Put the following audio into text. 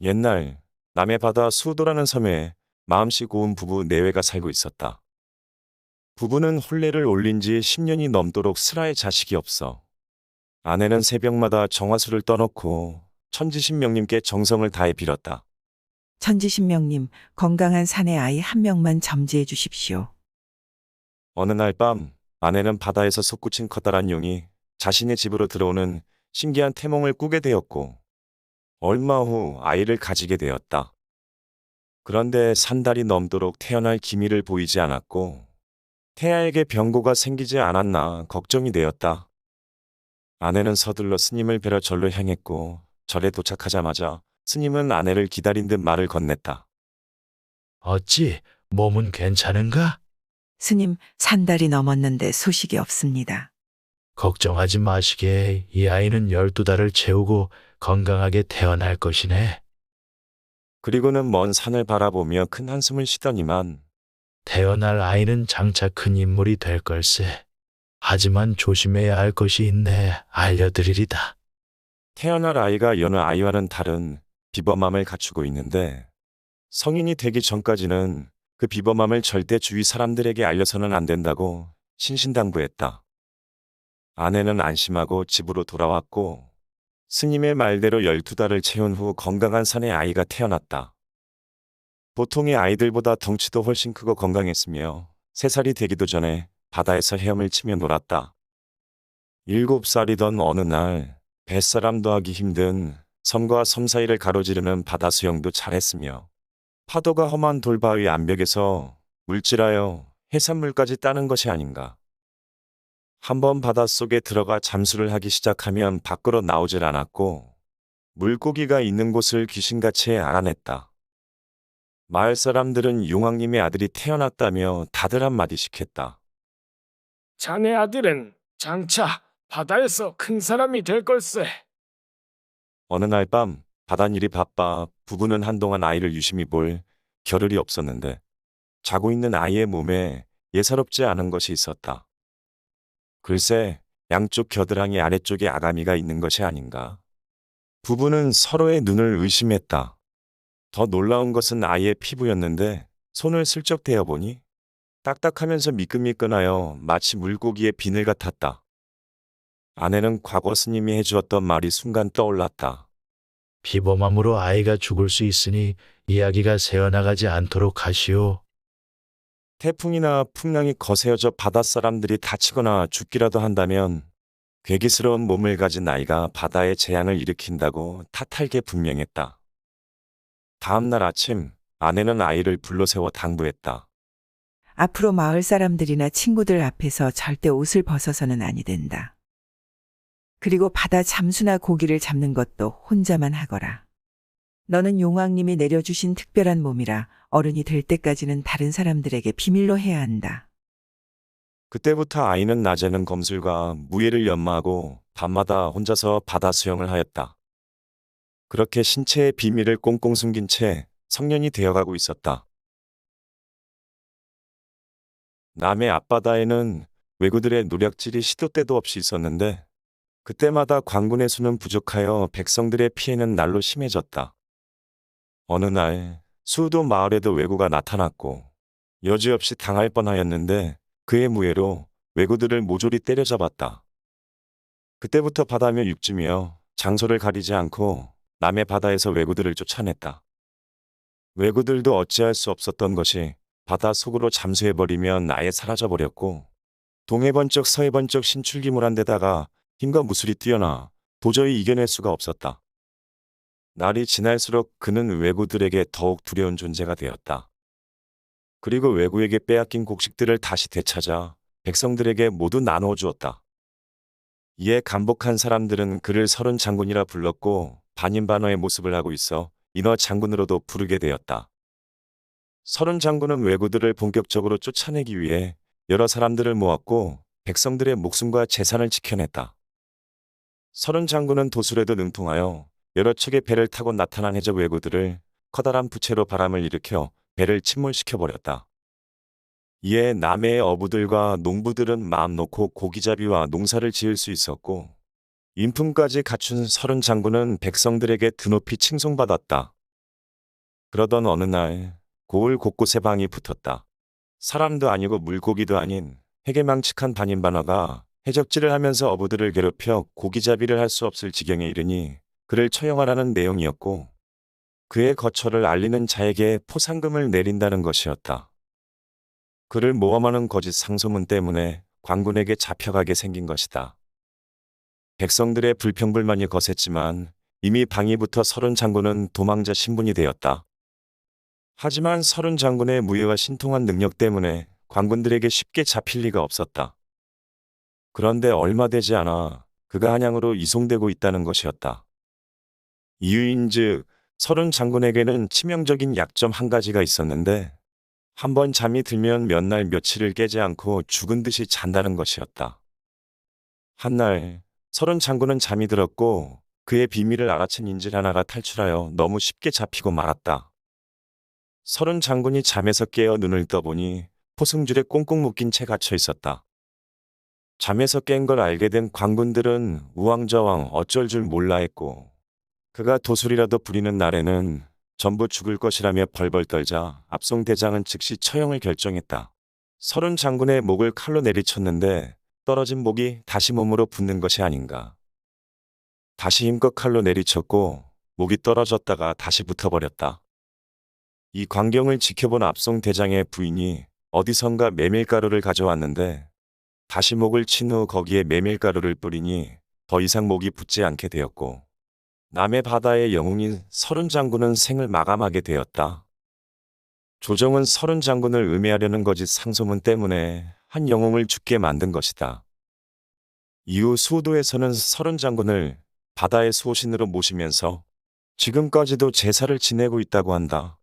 옛날 남해 바다 수도라는 섬에 마음씨 고운 부부 내외가 살고 있었다. 부부는 혼례를 올린 지 10년이 넘도록 슬아의 자식이 없어. 아내는 새벽마다 정화수를 떠놓고 천지신명님께 정성을 다해 빌었다. 천지신명님, 건강한 사내 아이 한 명만 점지해 주십시오. 어느 날 밤 아내는 바다에서 솟구친 커다란 용이 자신의 집으로 들어오는 신기한 태몽을 꾸게 되었고 얼마 후 아이를 가지게 되었다. 그런데 산 달이 넘도록 태어날 기미를 보이지 않았고 태아에게 병고가 생기지 않았나 걱정이 되었다. 아내는 서둘러 스님을 뵈러 절로 향했고 절에 도착하자마자 스님은 아내를 기다린 듯 말을 건넸다. 어찌 몸은 괜찮은가? 스님, 산 달이 넘었는데 소식이 없습니다. 걱정하지 마시게 이 아이는 12달을 채우고 건강하게 태어날 것이네. 그리고는 먼 산을 바라보며 큰 한숨을 쉬더니만 태어날 아이는 장차 큰 인물이 될 걸세. 하지만 조심해야 할 것이 있네. 알려드리리다. 태어날 아이가 여느 아이와는 다른 비범함을 갖추고 있는데 성인이 되기 전까지는 그 비범함을 절대 주위 사람들에게 알려서는 안 된다고 신신당부했다. 아내는 안심하고 집으로 돌아왔고 스님의 말대로 12달을 채운 후 건강한 산의 아이가 태어났다. 보통의 아이들보다 덩치도 훨씬 크고 건강했으며 3살이 되기도 전에 바다에서 헤엄을 치며 놀았다. 7살이던 어느 날 뱃사람도 하기 힘든 섬과 섬 사이를 가로지르는 바다 수영도 잘했으며 파도가 험한 돌바위 암벽에서 물질하여 해산물까지 따는 것이 아닌가. 한번 바닷속에 들어가 잠수를 하기 시작하면 밖으로 나오질 않았고 물고기가 있는 곳을 귀신같이 알아냈다. 마을 사람들은 용왕님의 아들이 태어났다며 다들 한마디씩 했다. 자네 아들은 장차 바다에서 큰 사람이 될 걸세. 어느 날 밤 바닷일이 바빠 부부는 한동안 아이를 유심히 볼 겨를이 없었는데 자고 있는 아이의 몸에 예사롭지 않은 것이 있었다. 글쎄 양쪽 겨드랑이 아래쪽에 아가미가 있는 것이 아닌가. 부부는 서로의 눈을 의심했다. 더 놀라운 것은 아이의 피부였는데 손을 슬쩍 대어 보니 딱딱하면서 미끈미끈하여 마치 물고기의 비늘 같았다. 아내는 과거 스님이 해주었던 말이 순간 떠올랐다. 비범함으로 아이가 죽을 수 있으니 이야기가 새어나가지 않도록 하시오. 태풍이나 풍랑이 거세어져 바닷사람들이 다치거나 죽기라도 한다면 괴기스러운 몸을 가진 아이가 바다에 재앙을 일으킨다고 탓할게 분명했다. 다음 날 아침 아내는 아이를 불러 세워 당부했다. 앞으로 마을 사람들이나 친구들 앞에서 절대 옷을 벗어서는 아니 된다. 그리고 바다 잠수나 고기를 잡는 것도 혼자만 하거라. 너는 용왕님이 내려주신 특별한 몸이라 어른이 될 때까지는 다른 사람들에게 비밀로 해야 한다. 그때부터 아이는 낮에는 검술과 무예를 연마하고 밤마다 혼자서 바다 수영을 하였다. 그렇게 신체의 비밀을 꽁꽁 숨긴 채 성년이 되어가고 있었다. 남해 앞바다에는 왜구들의 노력질이 시도 때도 없이 있었는데 그때마다 광군의 수는 부족하여 백성들의 피해는 날로 심해졌다. 어느 날 수도 마을에도 왜구가 나타났고 여지없이 당할 뻔하였는데 그의 무예로 왜구들을 모조리 때려잡았다. 그때부터 바다며 육지며 장소를 가리지 않고 남의 바다에서 왜구들을 쫓아냈다. 왜구들도 어찌할 수 없었던 것이 바다 속으로 잠수해버리면 아예 사라져버렸고 동해 번쩍 서해 번쩍 신출기물한 데다가 힘과 무술이 뛰어나 도저히 이겨낼 수가 없었다. 날이 지날수록 그는 왜구들에게 더욱 두려운 존재가 되었다. 그리고 왜구에게 빼앗긴 곡식들을 다시 되찾아 백성들에게 모두 나누어 주었다. 이에 감복한 사람들은 그를 서른 장군이라 불렀고 반인반어의 모습을 하고 있어 인어 장군으로도 부르게 되었다. 서른 장군은 왜구들을 본격적으로 쫓아내기 위해 여러 사람들을 모았고 백성들의 목숨과 재산을 지켜냈다. 서른 장군은 도술에도 능통하여 여러 척의 배를 타고 나타난 해적 왜구들을 커다란 부채로 바람을 일으켜 배를 침몰시켜 버렸다. 이에 남해의 어부들과 농부들은 마음 놓고 고기잡이와 농사를 지을 수 있었고 인품까지 갖춘 서른 장군은 백성들에게 드높이 칭송받았다. 그러던 어느 날 고을 곳곳에 방이 붙었다. 사람도 아니고 물고기도 아닌 해괴망측한 반인반화가 해적질을 하면서 어부들을 괴롭혀 고기잡이를 할 수 없을 지경에 이르니 그를 처형하라는 내용이었고 그의 거처를 알리는 자에게 포상금을 내린다는 것이었다. 그를 모함하는 거짓 상소문 때문에 광군에게 잡혀가게 생긴 것이다. 백성들의 불평불만이 거셌지만 이미 방위부터 서른 장군은 도망자 신분이 되었다. 하지만 서른 장군의 무예와 신통한 능력 때문에 관군들에게 쉽게 잡힐 리가 없었다. 그런데 얼마 되지 않아 그가 한양으로 이송되고 있다는 것이었다. 이유인즉 서른 장군에게는 치명적인 약점 한 가지가 있었는데 한 번 잠이 들면 몇 날 며칠을 깨지 않고 죽은 듯이 잔다는 것이었다. 한날 서른 장군은 잠이 들었고 그의 비밀을 알아챈 인질 하나가 탈출하여 너무 쉽게 잡히고 말았다. 서른 장군이 잠에서 깨어 눈을 떠보니 포승줄에 꽁꽁 묶인 채 갇혀 있었다. 잠에서 깬 걸 알게 된 관군들은 우왕좌왕 어쩔 줄 몰라 했고 그가 도술이라도 부리는 날에는 전부 죽을 것이라며 벌벌 떨자 압송 대장은 즉시 처형을 결정했다. 서른 장군의 목을 칼로 내리쳤는데 떨어진 목이 다시 몸으로 붙는 것이 아닌가. 다시 힘껏 칼로 내리쳤고 목이 떨어졌다가 다시 붙어버렸다. 이 광경을 지켜본 압송 대장의 부인이 어디선가 메밀가루를 가져왔는데 다시 목을 친 후 거기에 메밀가루를 뿌리니 더 이상 목이 붙지 않게 되었고 남해 바다의 영웅인 서른 장군은 생을 마감하게 되었다. 조정은 서른 장군을 음해하려는 거짓 상소문 때문에 한 영웅을 죽게 만든 것이다. 이후 수호도에서는 서른 장군을 바다의 수호신으로 모시면서 지금까지도 제사를 지내고 있다고 한다.